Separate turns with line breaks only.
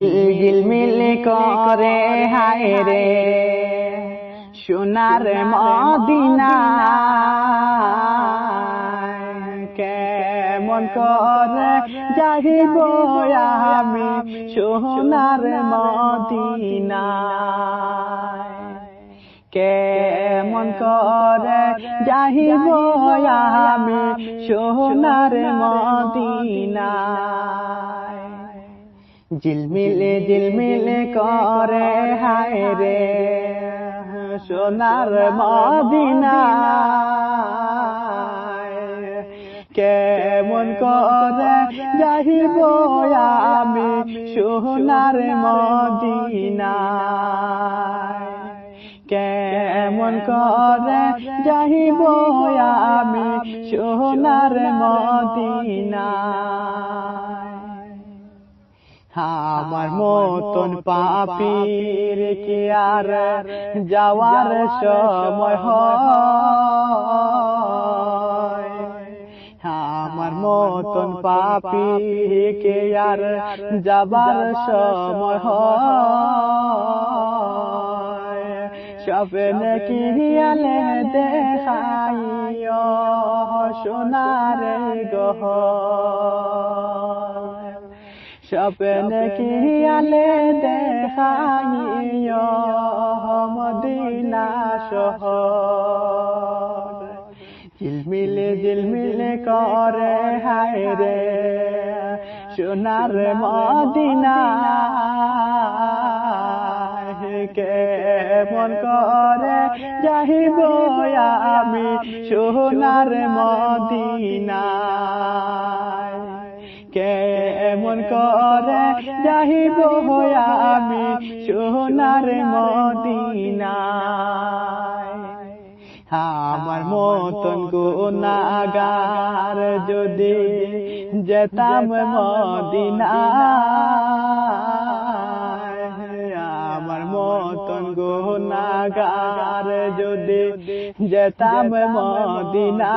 ঝিলমিল করে, হায় রে। সোনার মদিনা কেমন করে যাইব আমি সোনার মদিনা কেমন করে যাইব আমি সোনার মদিনা ঝিলমিলে ঝিলমিলে করে, হায় রে। সোনার মদিনা কেমন করে যাইব আমি সোনার মদিনা কেমন করে যাইব আমি সোনার মদিনা আমার মতন পাপির কি আর যাওয়ার সময় হয়? আমার মতন পাপি কে আর যাবার সময় হয়? স্বপ্ন কি আলে দেখাইও সোনার গহ? স্বপ্ন কি আলে দেখাইও মদিনা শহর ঝিলমিলে ঝিলমিলে করে হায় রে সোনার মদিনা কেমন করে যাইব আমি সোনার মদিনা কেমন করে যাইব আমি সোনার মদিনা আমার মতন গুনাগার যদি যেতাম মদিনা আমার মতন গুনাগার যদি যেতাম মদিনা